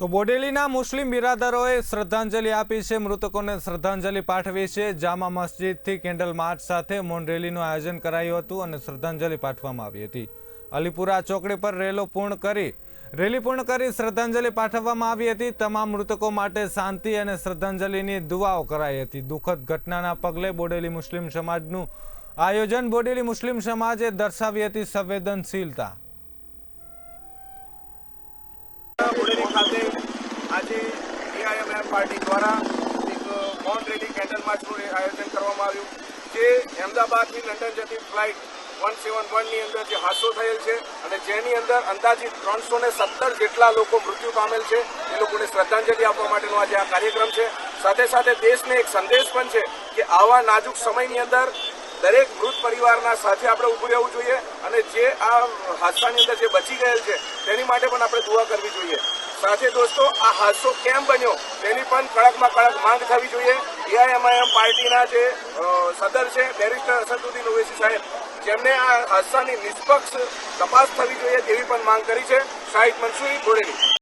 તો બોડેલીના મુસ્લિમ બિરાદરોએ શ્રદ્ધાંજલિ આપી છે. મૃતકોને શ્રદ્ધાંજલિ પાઠવી છે. જામા મસ્જિદથી કેન્ડલ માર્ચ સાથે મૌન રેલીનું આયોજન કરાયું હતું અને શ્રદ્ધાંજલિ પાઠવવામાં આવી હતી. અલીપુરા ચોકડી પર રેલો પૂર્ણ કરી, રેલી પૂર્ણ કરી શ્રદ્ધાંજલિ પાઠવવામાં આવી હતી. તમામ મૃતકો માટે શાંતિ અને શ્રદ્ધાંજલિની દુઆઓ કરાઈ હતી. દુઃખદ ઘટનાના પગલે બોડેલી મુસ્લિમ સમાજનું આયોજન બોડેલી મુસ્લિમ સમાજે દર્શાવી હતી સંવેદનશીલતા. પાર્ટી દ્વારા એક મોન રેલી કેન્ડલ માર્ચનું આયોજન કરવામાં આવ્યું. જે અમદાવાદથી લંડન જતી ફ્લાઇટ વન સેવન વનની અંદર જે હાદસો થયેલ છે અને જેની અંદર અંદાજિત ત્રણસો સત્તર જેટલા લોકો મૃત્યુ પામેલ છે, એ લોકોને શ્રદ્ધાંજલિ આપવા માટેનો આજે આ કાર્યક્રમ છે. સાથે સાથે દેશને એક સંદેશ પણ છે કે આવા નાજુક સમયની અંદર દરેક મૃત પરિવારના સાથે આપણે ઊભું રહેવું જોઈએ અને જે આ હાદસાની અંદર જે બચી ગયેલ છે, તેની માટે પણ આપણે દુઆ કરવી જોઈએ. સાથે દોસ્તો, આ હાદસો કેમ બન્યો? તેની પણ કડકમાં કડક માંગ થવી જોઈએ. એઆઈએમઆઈએમ પાર્ટીના જે સદર છે, બેરિસ્ટર અસદુદ્દીન ઓવેસી સાહેબ, જેમને આ હાદસાની નિષ્પક્ષ તપાસ થવી જોઈએ તેવી પણ માંગ કરી છે. શાહિદ મનસુરી બોરેલી